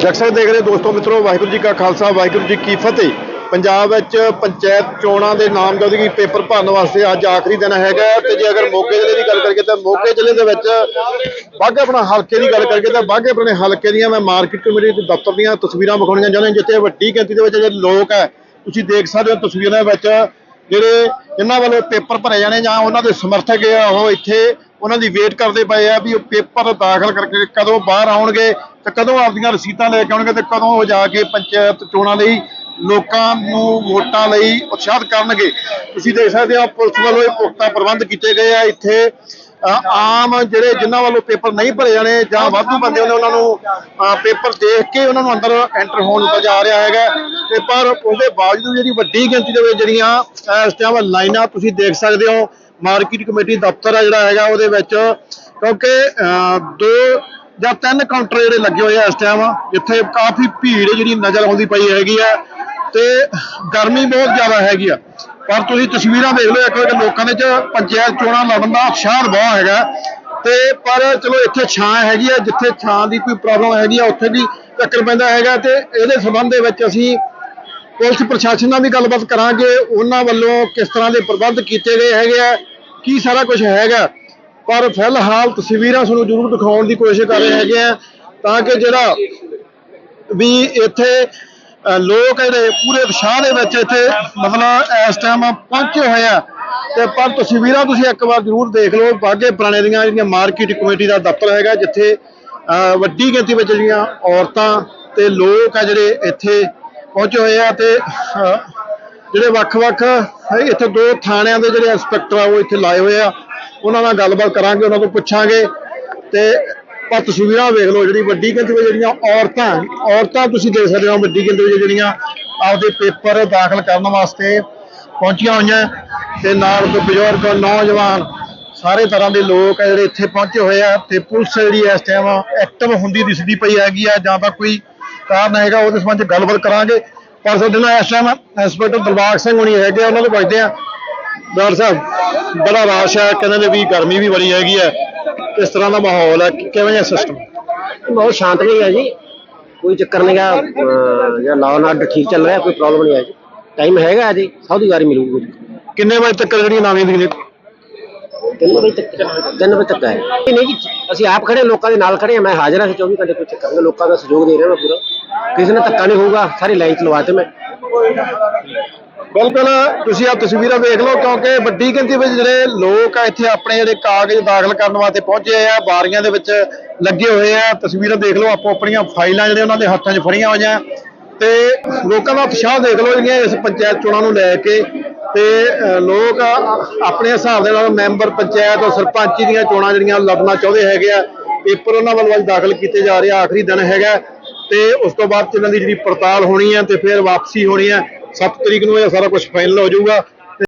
ਜਕਸਰ ਦੇਖ ਰਹੇ ਦੋਸਤੋ, ਮਿੱਤਰੋ, ਵਾਹਿਗੁਰੂ ਜੀ ਕਾ ਖਾਲਸਾ, ਵਾਹਿਗੁਰੂ ਜੀ ਕੀ ਫਤਿਹ। ਪੰਜਾਬ ਵਿੱਚ ਪੰਚਾਇਤ ਚੋਣਾਂ ਦੇ ਨਾਮਜ਼ਦਗੀ ਪੇਪਰ ਭਰਨ ਵਾਸਤੇ ਅੱਜ ਆਖਰੀ ਦਿਨ ਹੈਗਾ ਤੇ ਜੇ ਅਗਰ ਮੋਗੇ ਜ਼ਿਲ੍ਹੇ ਦੀ ਗੱਲ ਕਰੀਏ ਤਾਂ ਮੋਗੇ ਜ਼ਿਲ੍ਹੇ ਦੇ ਵਿੱਚ ਬਾਘੇ ਆਪਣਾ ਹਲਕੇ ਦੀ ਗੱਲ ਕਰੀਏ ਤਾਂ ਬਾਘੇ ਆਪਣੇ ਹਲਕੇ ਦੀਆਂ ਮੈਂ ਮਾਰਕੀਟ ਕਮੇਟੀ ਦੇ ਦਫ਼ਤਰ ਦੀਆਂ ਤਸਵੀਰਾਂ ਵਿਖਾਉਣੀਆਂ ਚਾਹੁੰਦਾ ਜਿੱਥੇ ਵੱਡੀ ਗਿਣਤੀ ਦੇ ਵਿੱਚ ਜਿਹੜੇ ਲੋਕ ਹੈ, ਤੁਸੀਂ ਦੇਖ ਸਕਦੇ ਹੋ ਤਸਵੀਰਾਂ ਵਿੱਚ ਜਿਹੜੇ ਇਹਨਾਂ ਵੱਲੋਂ ਪੇਪਰ ਭਰੇ ਜਾਣੇ ਜਾਂ ਉਹਨਾਂ ਦੇ ਸਮਰਥਕ ਆ, ਉਹ ਇੱਥੇ ਉਹਨਾਂ ਦੀ ਵੇਟ ਕਰਦੇ ਪਏ ਆ ਵੀ ਉਹ ਪੇਪਰ ਦਾਖਲ ਕਰਕੇ ਕਦੋਂ ਬਾਹਰ ਆਉਣਗੇ ਤੇ ਕਦੋਂ ਆਪਦੀਆਂ ਰਸੀਦਾਂ ਲੈ ਕੇ ਆਉਣਗੇ ਤੇ ਕਦੋਂ ਉਹ ਜਾ ਕੇ ਪੰਚਾਇਤ ਚੋਣਾਂ ਲਈ ਲੋਕਾਂ ਨੂੰ ਵੋਟਾਂ ਲਈ ਉਤਸ਼ਾਹਿਤ ਕਰਨਗੇ? ਤੁਸੀਂ ਦੇਖ ਸਕਦੇ ਹੋ ਪੁਲਿਸ ਵੱਲੋਂ ਇਹ ਪੁਖਤਾ ਪ੍ਰਬੰਧ ਕੀਤੇ ਗਏ ਆ। ਇੱਥੇ ਆਮ ਜਿਹੜੇ ਜਿਨ੍ਹਾਂ ਵੱਲੋਂ ਪੇਪਰ ਨਹੀਂ ਭਰੇ ਜਾਣੇ ਜਾਂ ਵਾਧੂ ਬੰਦੇ ਹੁੰਦੇ ਉਹਨਾਂ ਨੂੰ ਪੇਪਰ ਦੇਖ ਕੇ ਉਹਨਾਂ ਨੂੰ ਅੰਦਰ ਐਂਟਰ ਹੋਣ ਦਿੱਤਾ ਜਾ ਰਿਹਾ ਹੈਗਾ। ਤੇ ਪਰ ਉਹਦੇ ਬਾਵਜੂਦ ਜਿਹੜੀ ਵੱਡੀ ਗਿਣਤੀ ਦੇ ਵਿੱਚ ਜਿਹੜੀਆਂ ਇਸ ਟਾਈਮ ਲਾਈਨਾਂ ਤੁਸੀਂ ਦੇਖ ਸਕਦੇ ਹੋ ਮਾਰਕੀਟ ਕਮੇਟੀ ਦਫ਼ਤਰ ਆ ਜਿਹੜਾ ਹੈਗਾ ਉਹਦੇ ਵਿੱਚ। ਕਿਉਂਕਿ ਅ, ਦੋ ਜਾਂ ਤਿੰਨ ਕਾਊਂਟਰ ਜਿਹੜੇ ਲੱਗੇ ਹੋਏ ਆ ਇਸ ਟਾਈਮ ਜਿੱਥੇ ਕਾਫੀ ਭੀੜ ਜਿਹੜੀ ਨਜ਼ਰ ਆਉਂਦੀ ਪਈ ਹੈਗੀ ਆ ਤੇ ਗਰਮੀ ਬਹੁਤ ਜ਼ਿਆਦਾ ਹੈਗੀ ਆ। ਪਰ ਤੁਸੀਂ ਤਸਵੀਰਾਂ ਦੇਖ ਲਓ ਇੱਕ ਵਾਰ ਲੋਕਾਂ ਦੇ ਚ ਪੰਚਾਇਤ ਚੋਣਾਂ ਲੜਨ ਦਾ ਉਤਸ਼ਾਹ ਬਹੁਤ ਹੈਗਾ। ਤੇ ਪਰ ਚਲੋ ਇੱਥੇ ਛਾਂ ਹੈਗੀ ਆ, ਜਿੱਥੇ ਛਾਂ ਦੀ ਕੋਈ ਪ੍ਰੋਬਲਮ ਹੈਗੀ ਆ, ਉੱਥੇ ਵੀ ਚੱਕਰ ਪੈਂਦਾ ਹੈਗਾ ਤੇ ਇਹਦੇ ਸੰਬੰਧ ਦੇ ਵਿੱਚ ਅਸੀਂ ਪੁਲਿਸ ਪ੍ਰਸ਼ਾਸਨ ਨਾਲ ਵੀ ਗੱਲਬਾਤ ਕਰਾਂਗੇ। ਉਹਨਾਂ ਵੱਲੋਂ ਕਿਸ ਤਰ੍ਹਾਂ ਦੇ ਪ੍ਰਬੰਧ ਕੀਤੇ ਗਏ ਹੈਗੇ ਆ, ਕੀ ਸਾਰਾ ਕੁਝ ਹੈਗਾ। ਪਰ ਫਿਲਹਾਲ ਤਸਵੀਰਾਂ ਤੁਹਾਨੂੰ ਜ਼ਰੂਰ ਦਿਖਾਉਣ ਦੀ ਕੋਸ਼ਿਸ਼ ਕਰ ਰਹੇ ਹੈਗੇ ਆ ਤਾਂ ਕਿ ਜਿਹੜਾ ਵੀ ਇੱਥੇ ਲੋਕ ਜਿਹੜੇ ਪੂਰੇ ਉਤਸ਼ਾਹ ਦੇ ਵਿੱਚ ਇੱਥੇ ਮਤਲਬ ਇਸ ਟਾਈਮ ਪਹੁੰਚੇ ਹੋਏ ਆ। ਤੇ ਪਰ ਤਸਵੀਰਾਂ ਤੁਸੀਂ ਇੱਕ ਵਾਰ ਜ਼ਰੂਰ ਦੇਖ ਲਓ, ਬਾਗੇ ਪੁਰਾਣੇ ਦੀਆਂ ਜਿਹੜੀਆਂ ਮਾਰਕੀਟ ਕਮੇਟੀ ਦਾ ਦਫ਼ਤਰ ਹੈਗਾ, ਜਿੱਥੇ ਵੱਡੀ ਗਿਣਤੀ ਵਿੱਚ ਜਿਹੜੀਆਂ ਔਰਤਾਂ ਤੇ ਲੋਕ ਆ ਜਿਹੜੇ ਇੱਥੇ ਪਹੁੰਚੇ ਹੋਏ ਆ ਤੇ ਜਿਹੜੇ ਵੱਖ-ਵੱਖ, ਇੱਥੇ ਦੋ ਥਾਣਿਆਂ ਦੇ ਜਿਹੜੇ ਇੰਸਪੈਕਟਰ ਆ, ਉਹ ਇੱਥੇ ਲਾਏ ਹੋਏ ਆ। ਉਹਨਾਂ ਨਾਲ ਗੱਲਬਾਤ ਕਰਾਂਗੇ ਉਹਨਾਂ ਕੋਲ ਪੁੱਛਾਂਗੇ। ਤੇ ਪਰ ਤਸਵੀਰਾਂ ਵੇਖ ਲਓ ਜਿਹੜੀ ਵੱਡੀ ਗਿਣਤੀ ਵਿੱਚ ਜਿਹੜੀਆਂ ਔਰਤਾਂ ਔਰਤਾਂ ਤੁਸੀਂ ਦੇਖ ਸਕਦੇ ਹੋ ਵੱਡੀ ਗਿਣਤੀ ਵਿੱਚ ਜਿਹੜੀਆਂ ਆਪਦੇ ਪੇਪਰ ਦਾਖਲ ਕਰਨ ਵਾਸਤੇ ਪਹੁੰਚੀਆਂ ਹੋਈਆਂ। ਤੇ ਨਾਲ ਕੋਈ ਬਜ਼ੁਰਗ ਨੌਜਵਾਨ ਸਾਰੇ ਤਰ੍ਹਾਂ ਦੇ ਲੋਕ ਆ ਜਿਹੜੇ ਇੱਥੇ ਪਹੁੰਚੇ ਹੋਏ ਆ। ਤੇ ਪੁਲਿਸ ਜਿਹੜੀ ਇਸ ਟਾਈਮ ਐਕਟਿਵ ਹੁੰਦੀ ਦਿਸਦੀ ਪਈ ਹੈਗੀ ਆ ਜਾਂ ਤਾਂ ਕੋਈ ਕਾਰਨ ਹੈਗਾ ਉਹਦੇ ਸੰਬੰਧ ਗੱਲਬਾਤ ਕਰਾਂਗੇ। ਪਰ ਸਾਡੇ ਨਾਲ ਇਸ ਟਾਈਮ ਇੰਸਪੈਕਟਰ ਦਿਲਬਾਗ ਸਿੰਘ ਹੁਣੀ ਹੈਗੇ ਆ, ਉਹਨਾਂ ਨੂੰ ਪੁੱਛਦੇ ਆ। ਡਾਕਟਰ ਸਾਹਿਬ ਬੜਾ ਰਾਸ਼ ਹੈ ਕਹਿੰਦੇ ਨੇ ਵੀ ਗਰਮੀ ਵੀ ਬੜੀ ਹੈਗੀ ਹੈ। ਕਿਸ ਤਰ੍ਹਾਂ ਦਾ ਮਾਹੌਲ ਹੈ ਕਿਵੇਂ ਹੈ ਸਿਸਟਮ ਬਹੁਤ ਸ਼ਾਂਤਮਈ ਹੈ ਜੀ। ਕੋਈ ਚੱਕਰ ਨਹੀਂਗਾ ਜਿਹੜਾ ਲਾਅ ਐਂਡ ਆਰਡਰ ਠੀਕ ਚੱਲ ਰਿਹਾ ਕੋਈ ਪ੍ਰੋਬਲਮ ਨਹੀਂ ਹੈ ਜੀ। ਟਾਈਮ ਹੈਗਾ ਜੀ ਸਭ ਦੀ ਵਾਰੀ ਮਿਲੂਗੀ। ਕਿੰਨੇ ਵਜੇ ਤੱਕ ਜਿਹੜੀਆਂ ਨਾਮੀਆਂ ਦੀ ਤਿੰਨ ਵਜੇ ਤੱਕ ਤਿੰਨ ਵਜੇ ਤੱਕ ਹੈ। ਨਹੀਂ ਨਹੀਂ ਜੀ ਅਸੀਂ ਆਪ ਖੜੇ ਲੋਕਾਂ ਦੇ ਨਾਲ ਖੜੇ ਹਾਂ ਮੈਂ ਹਾਜ਼ਰ ਹਾਂ ਅਸੀਂ 24 ਘੰਟੇ ਕੋਈ ਚੱਕਰ ਨਹੀਂ ਲੋਕਾਂ ਦਾ ਸਹਿਯੋਗ ਦੇ ਰਿਹਾ ਮੈਂ ਪੂਰਾ। ਕਿਸੇ ਨੇ ਧੱਕਾ ਨਹੀਂ ਹੋਊਗਾ ਸਾਰੀ ਲਾਈਨ ਚ ਲਵਾਤੇ ਮੈਂ। ਬਿਲਕੁਲ, ਤੁਸੀਂ ਆ ਤਸਵੀਰਾਂ ਦੇਖ ਲਓ, ਕਿਉਂਕਿ ਵੱਡੀ ਗਿਣਤੀ ਵਿੱਚ ਜਿਹੜੇ ਲੋਕ ਆ, ਇੱਥੇ ਆਪਣੇ ਜਿਹੜੇ ਕਾਗਜ਼ ਦਾਖਲ ਕਰਨ ਵਾਸਤੇ ਪਹੁੰਚੇ ਆ, ਬਾਰੀਆਂ ਦੇ ਵਿੱਚ ਲੱਗੇ ਹੋਏ ਆ। ਤਸਵੀਰਾਂ ਦੇਖ ਲਓ, ਆਪੋ ਆਪਣੀਆਂ ਫਾਈਲਾਂ ਜਿਹੜੇ ਉਹਨਾਂ ਦੇ ਹੱਥਾਂ 'ਚ ਫੜੀਆਂ ਹੋਈਆਂ। ਤੇ ਲੋਕਾਂ ਦਾ ਉਤਸ਼ਾਹ ਦੇਖ ਲਓ ਜਿਹੜੀਆਂ ਇਸ ਪੰਚਾਇਤ ਚੋਣਾਂ ਨੂੰ ਲੈ ਕੇ। ਤੇ ਲੋਕ ਆਪਣੇ ਹਿਸਾਬ ਦੇ ਨਾਲ ਮੈਂਬਰ ਪੰਚਾਇਤ ਔਰ ਸਰਪੰਚੀ ਦੀਆਂ ਚੋਣਾਂ ਜਿਹੜੀਆਂ ਲੜਨਾ ਚਾਹੁੰਦੇ ਹੈਗੇ ਆ, ਪੇਪਰ ਉਹਨਾਂ ਵੱਲੋਂ ਅੱਜ ਦਾਖਲ ਕੀਤੇ ਜਾ ਰਹੇ ਆ, ਆਖਰੀ ਦਿਨ ਹੈਗਾ। ਤੇ ਉਸ ਤੋਂ ਬਾਅਦ 'ਚ ਇਹਨਾਂ ਦੀ ਜਿਹੜੀ ਪੜਤਾਲ ਹੋਣੀ ਹੈ ਤੇ ਫਿਰ ਵਾਪਸੀ ਹੋਣੀ ਹੈ 7 ਤਰੀਕ ਨੂੰ ਇਹ ਸਾਰਾ ਕੁਝ ਫਾਈਨਲ ਹੋ ਜਾਊਗਾ।